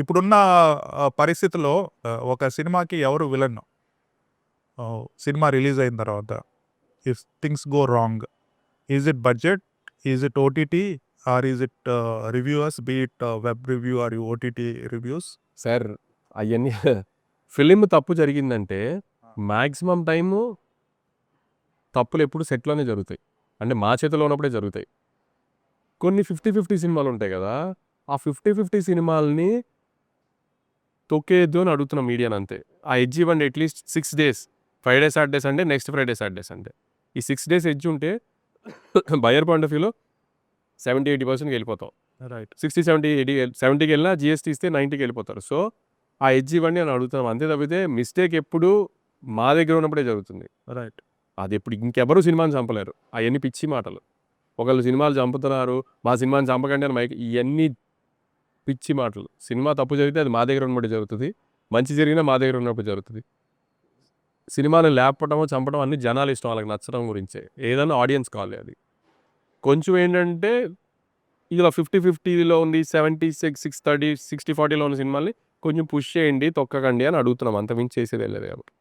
ఇప్పుడున్న పరిస్థితిలో ఒక సినిమాకి ఎవరు విలన్? సినిమా రిలీజ్ అయిన తర్వాత if things go wrong is it budget is it OTT or is it reviewers be it web review or OTT reviews sir అవన్నీ film తప్పు జరిగిందంటే మ్యాక్సిమం టైము తప్పులు ఎప్పుడు సెట్లోనే జరుగుతాయి. అంటే మా చేతిలో ఉన్నప్పుడే జరుగుతాయి. కొన్ని ఫిఫ్టీ ఫిఫ్టీ సినిమాలు ఉంటాయి కదా ఆ ఫిఫ్టీ ఫిఫ్టీ సినిమాలని తొక్కేయద్దు అని అడుగుతున్నాం మీడియాని అంతే. ఆ ఎడ్జ్ ఇవ్వండి at least six days Friday Saturday Sunday next Friday Saturday Sunday ఈ సిక్స్ డేస్ ఎడ్జ్ ఉంటే బయర్ పాయింట్ ఆఫ్ వ్యూలో సెవెంటీ ఎయిటీ పర్సెంట్కి వెళ్ళిపోతాం. రైట్ సిక్స్టీ సెవెంటీ ఎయిటీ సెవెంటీకి వెళ్ళినా జిఎస్టీ ఇస్తే నైంటీకి వెళ్ళిపోతారు. సో ఆ ఎడ్జ్ ఇవ్వండి అని అడుగుతాం అంతే తప్పితే మిస్టేక్ ఎప్పుడు మా దగ్గర ఉన్నప్పుడే జరుగుతుంది. రైట్ అది ఇప్పుడు ఇంకెవరు సినిమాని చంపలేరు. అవన్నీ పిచ్చి మాటలు. ఒకళ్ళు సినిమాలు చంపుతున్నారు మా సినిమాని చంపకండి అని మైక్ ఇవన్నీ పిచ్చి మాటలు. సినిమా తప్పు జరిగితే అది మా దగ్గర ఉన్నప్పుడు జరుగుతుంది. మంచి జరిగినా మా దగ్గర ఉన్నప్పుడు జరుగుతుంది. సినిమాని లేపటము చంపడం అన్ని జనాలు ఇష్టం. వాళ్ళకి నచ్చడం గురించే. ఏదైనా ఆడియన్స్ కావాలి అది. కొంచెం ఏంటంటే ఇలా ఫిఫ్టీ ఫిఫ్టీలో ఉంది seventy six six thirty sixty ఫార్టీలో ఉన్న సినిమాల్ని కొంచెం పుష్ చేయండి తొక్కకండి అని అడుగుతున్నాం. అంత మించి చేసేది లేదు కాబట్టి.